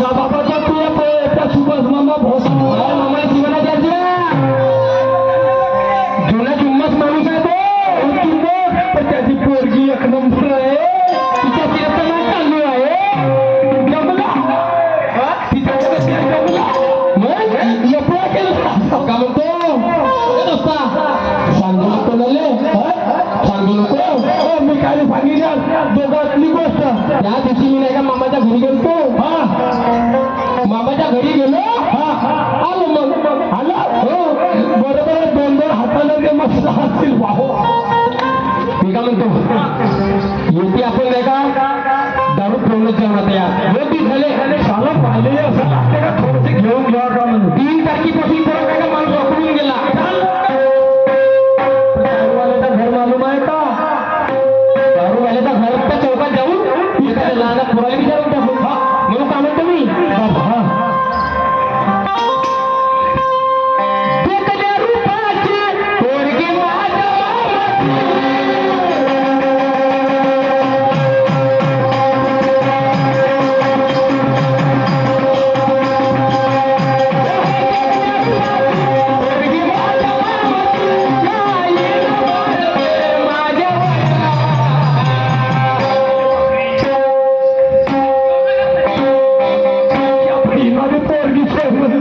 गाबा बजा पे पशु बस मामा बहुत मुलगी आपण नाही का दारू ठेवण्याची तयार मोठी झाले साला पाहिले असं लागते का थोडंसं घेऊन घ्यावं का म्हणून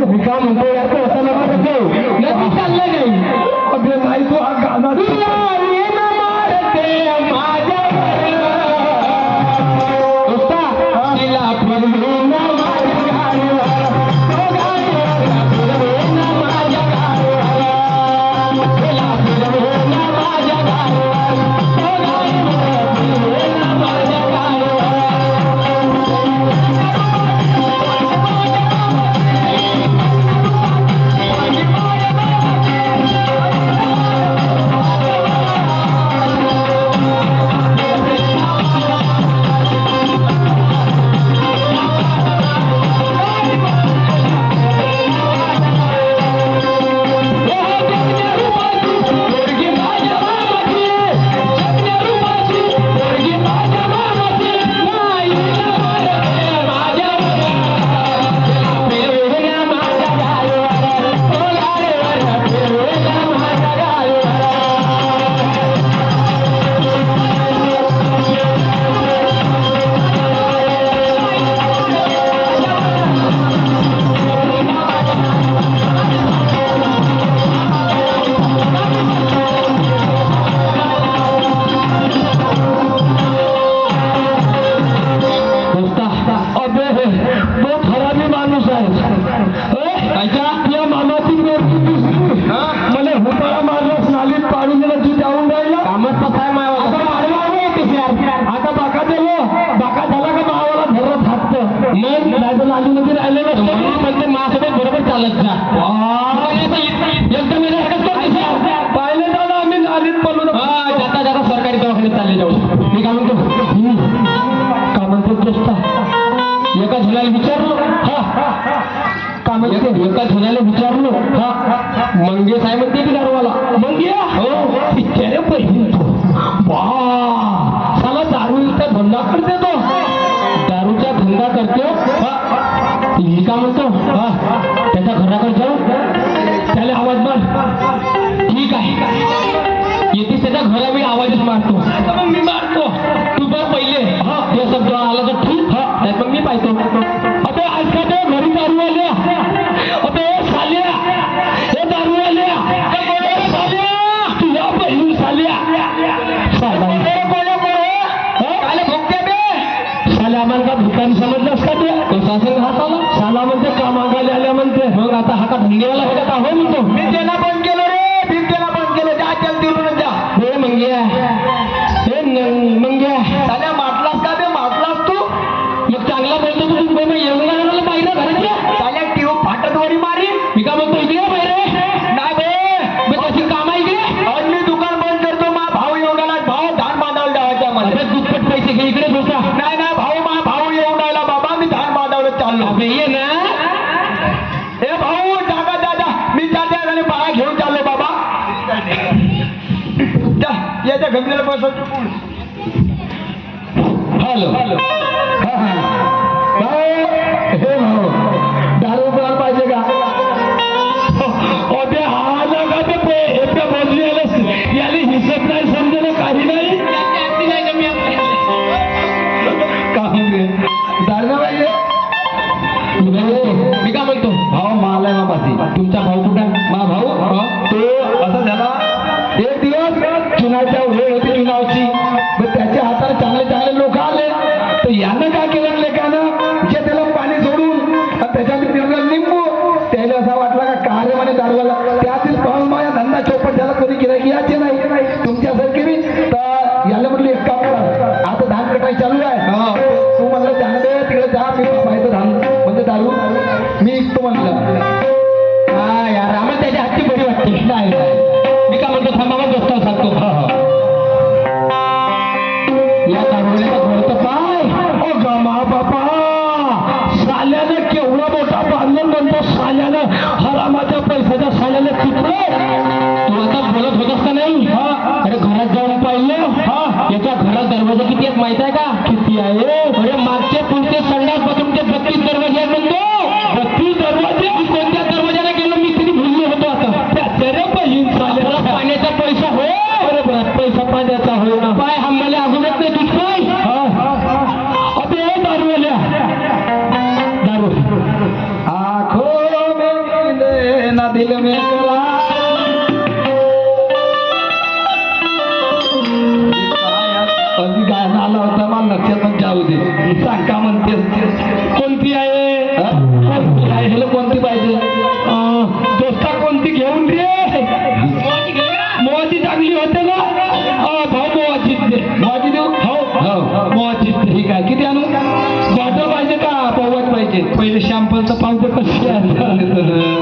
bukan untuk apa salah satu. Nanti kan lagi. Abang itu agak nak. Dulu. होता ठेवायला विचारलो. मंगे साहेब म्हणते की दारूवाला? मंगे? हो वा साला दारूचा धंदा करते तो. दारूचा धंदा करतो हो. हा. का म्हणतो? हा त्याच्या घराकडे जाऊ. असेल हाताला? शाला म्हणते कामागायला आल्या म्हणते मग आता हातात हुंडी आला का हो म्हणतो मी त्यांना पण केलं. não é o rei, outro penalti. बोलत होत असता नाही अरे घरात जाऊन पाहिलं. याच्या घरात दरवाजा किती आहेत माहीत आहे का? किती आहे? अरे मागच्या पुढचे संडासपासून ते बत्तीस दरवाजे आहेत म्हणतो. बत्तीस दरवाजे? कोणत्या दरवाजाला गेलो? मी तिथे भुललो होतो आता. त्याचे पाण्याचा पैसा हो बरोबर पैसा पाण्याचा हो ना. पाय हम्माला अगोदर नाही तुझ दिल में मी सांग का म्हणतेस कोणती आहे? कोणती आहे? हॅलो कोणती पाहिजे? दोस्ता कोणती घेऊन रे? मोहाची चांगली होते ना भाऊ मोहाची मोहाची देऊ? हो. हो. मोहाची ठीक आहे. किती आणू? गाठं पाहिजे का? पवत पाहिजे. पहिले शॅम्पलचा पावडर कशी आहे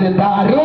Arda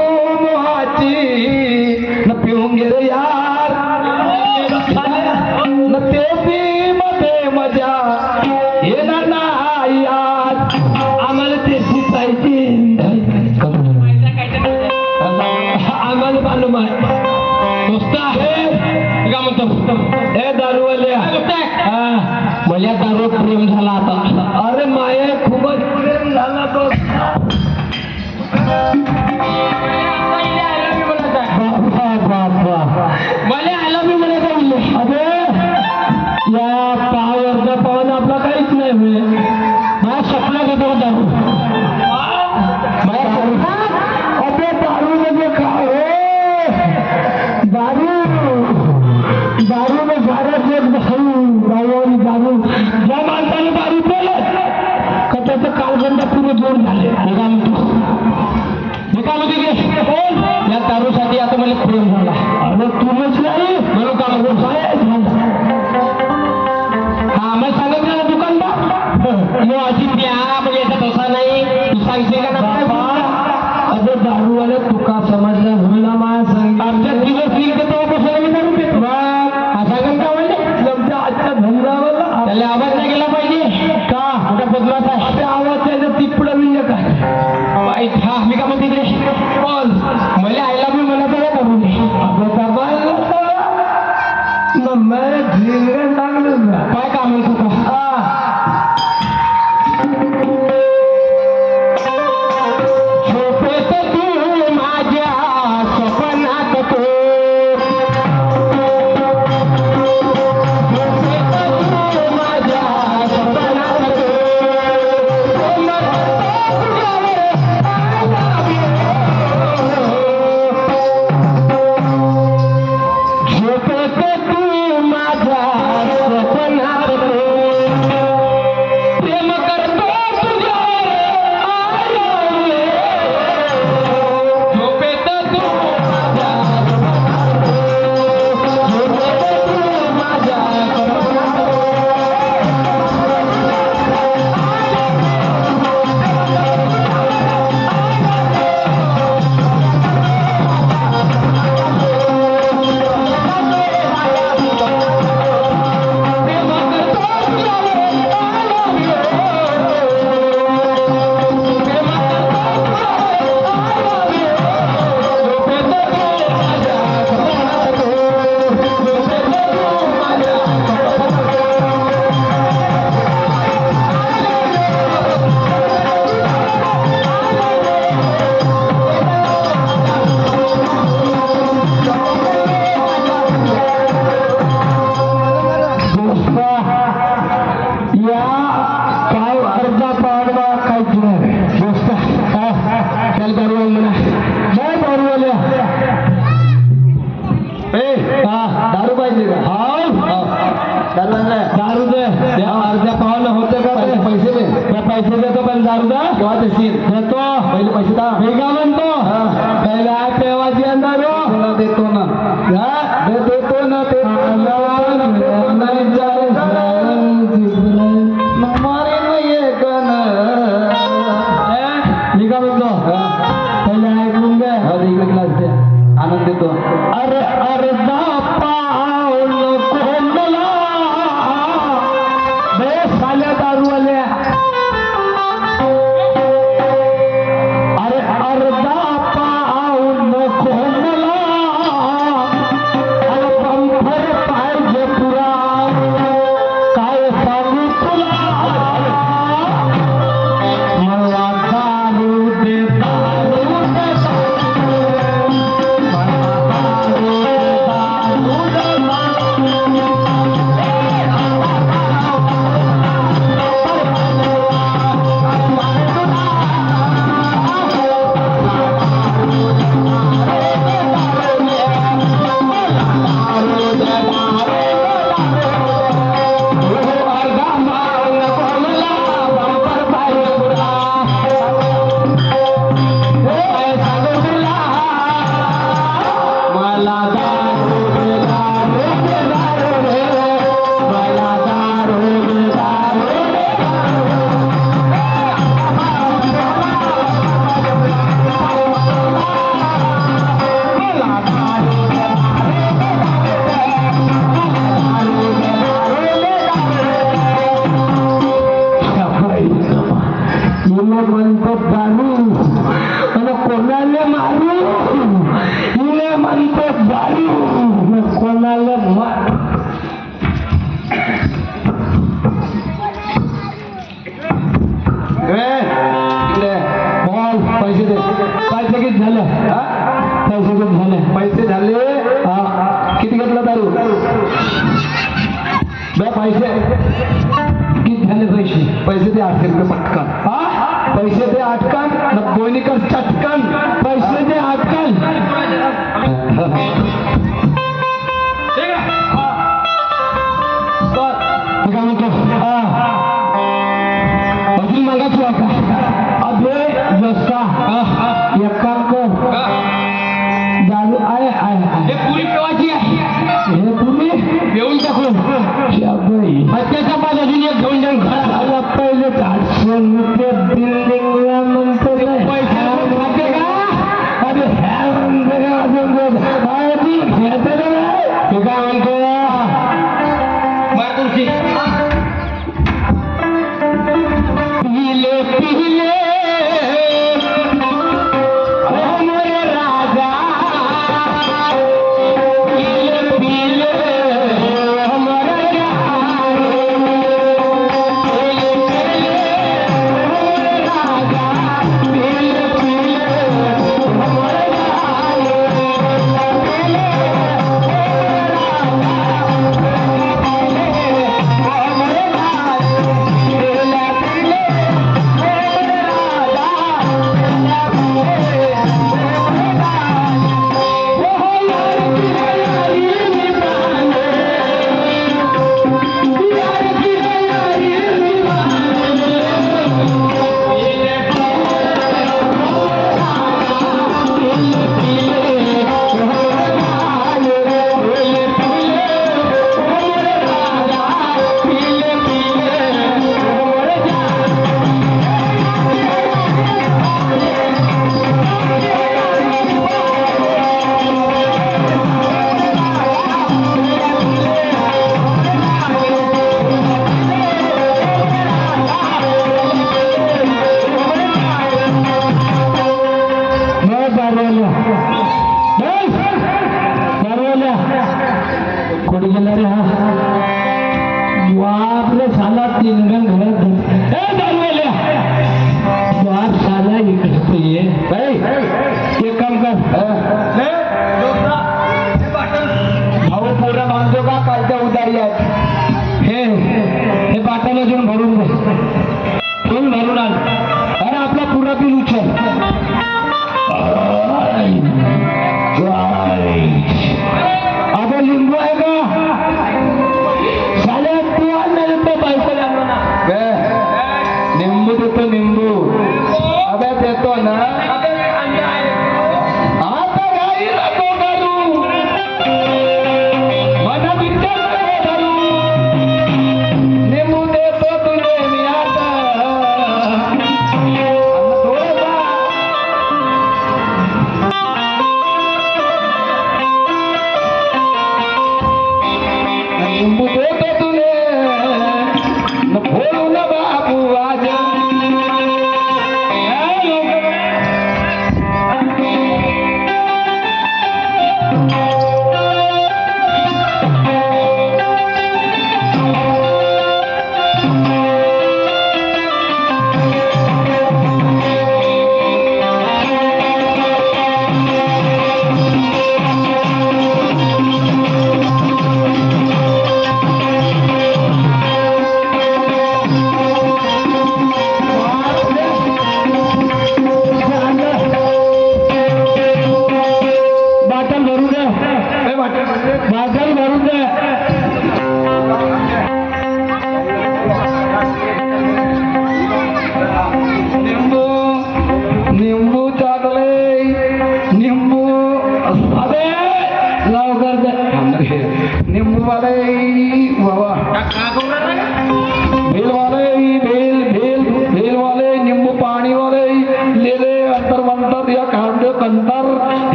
ऐक हा मी का म्हणते हा, दे इकडे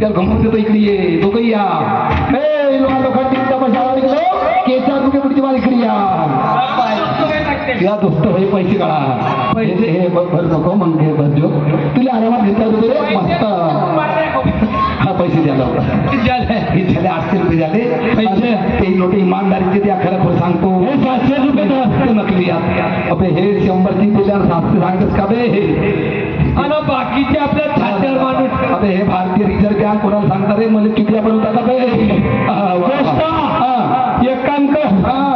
त्याला गमून देतो इकडे ये पुढची मला इकडे या. या दोस्त हे पैसे काढा. पैसे. हे भर नको मग घे भरजो तुला आरामात घेतला होतो रे मस्त. हा पैसे द्या लवकर हे झाले आठशे रुपये झाले. पैसे? ते नोट इमानदारीचे त्या खरं खरं सांगतो. हे सातशे रुपये. ते नकली हे शंभरची दिल्यावर सातशे सांगतस का बे? आणि बाकीचे आपल्या छात्यावर माणूस. अबे हे भारतीय रिझर्व्ह बँक कोणाला सांगता रे? मला चुकल्या बनवतात का बे वा, दोस्त, हा. एक काम कर. हा.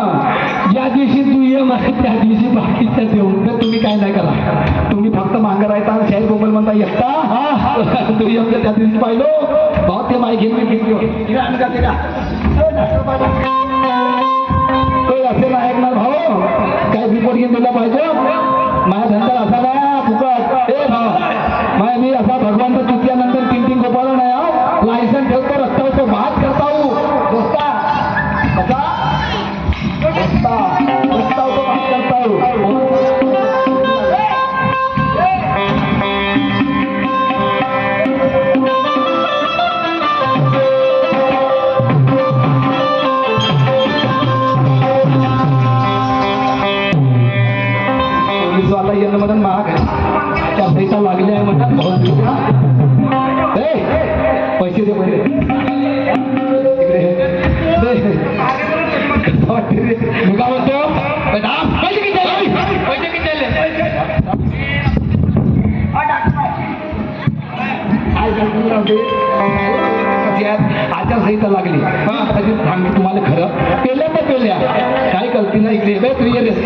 ज्या दिवशी तू ये मला त्या दिवशी बाकीच्या देऊ तर तुम्ही काय नाही करा. तुम्ही फक्त मांगर राहता शाहीर गोपाल म्हणता एकटा? हा. तुम्ही आमच्या त्या दिवशी पाहिलो. भाऊ ते माय घेऊन ते? तो असे नाही ऐकणार भाऊ. काय रिपोर्ट घेऊन दिला पाहिजे? माझ्या धंदा असा नाही फुकट. ए भाऊ माय मी असा भगवान चुकल्यानंतर तीन तीन गोपाला नाही आहो लायसन ठेवतो रस्त्यावर तो भात करता हो. हूँ. दोस्ता कसा दोस्ता पोलीसवाला येणं म्हणून महाग आहे त्या पैसा लागले आहे म्हणतात बहुत ए, पैसे दे पैसे इकडे दे. कसं वाटते रे? मी काय म्हणतो ए, दाब. पैसे किती झाले? पैसे किती झाले? काय सांगू राहते? कशी आहे? आचारसंहिता लागली. सांगतो तुम्हाला खरं पेल्या तर पेल्या काय ना ये रे.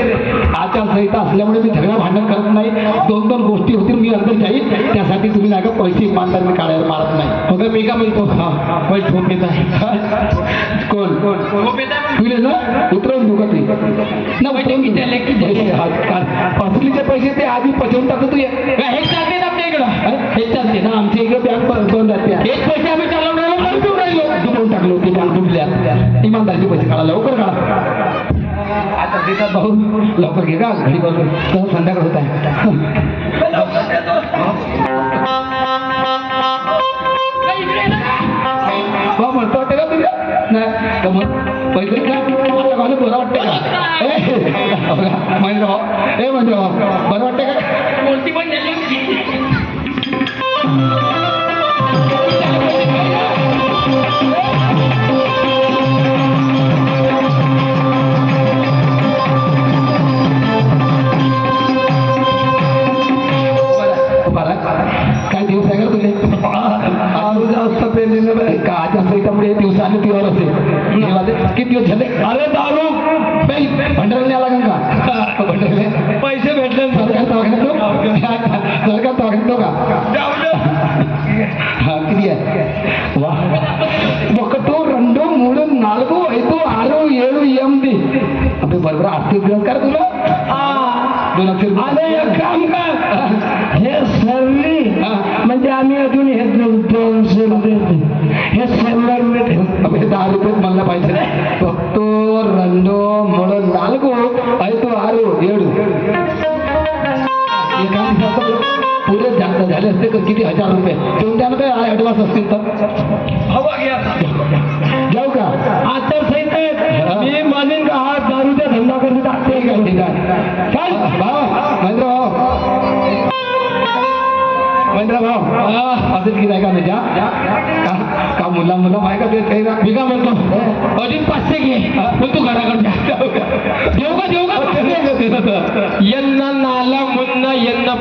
आचारसंहिता असल्यामुळे मी झगडा भांडण करत नाही. दोन दोन गोष्टी होतील मी अंदर जाईल. त्यासाठी तुम्ही नाही का पैसे इमानदारीने काढायला मारत नाही. मग मी का म्हणतो? हा. पैसे झोप येत आहे. कोण? कोण तुले ना उतरवून देऊ का ते. ना उतरवून देऊ. पैसे. फसलीचे पैसे ते आधी पचवून टाकतो तू. ये. हे चालते आपल्या इकडं. अरे, हे चालते ना. आमच्या इकडे बँक बंद असते हेच पैसे आम्ही चालवून इमानदारीचे म्हणजे पैसे काढा लवकर काढा. आता देतात भाऊ लवकर घे का? घरी बसून. तो संध्याकाळ होत आहे. हो, म्हणतो वाटते का तुझ्या नाही. मग पैसे का बरं वाटते का? ए, महेंद्र भाऊ. ए महेंद्र भाऊ बरं वाटते का? कोणती पण झाली त्यामुळे दिवसानुदिवस असेल किती दिवस झाले. अरे दारू! भंडारने आला का? भंडारले पैसे भेटले. सरकार तो सरकार दवाखान्यात का? किती आहे? वा. ఒకటో మూడు నాలుగు ఐదు ఆరు ఏడు ఎనిమిది అంటే బరబరా ఆర్थिक दिवस कर तुला दोन अक्षर काम का हे म्हणजे आम्ही अजून हे दोनशे हे शंभर मिनिट म्हणजे दहा रुपये मला पाहिजे बघतो रंडो लाल गो ऐतो आरो येडू पुरे जास्त झाले असते किती हजार रुपये देऊन द्याल काय ऍडव्हान्स असतील तर हवा घ्या महेंद्र भाऊ असंच गिराय का जा का का मुला मुला माय का ते काही ना मी काय म्हणतो अजून पाचशे घे पण तू घराकडे जा देऊ का देऊ का यांना नाला मुन्ना यांना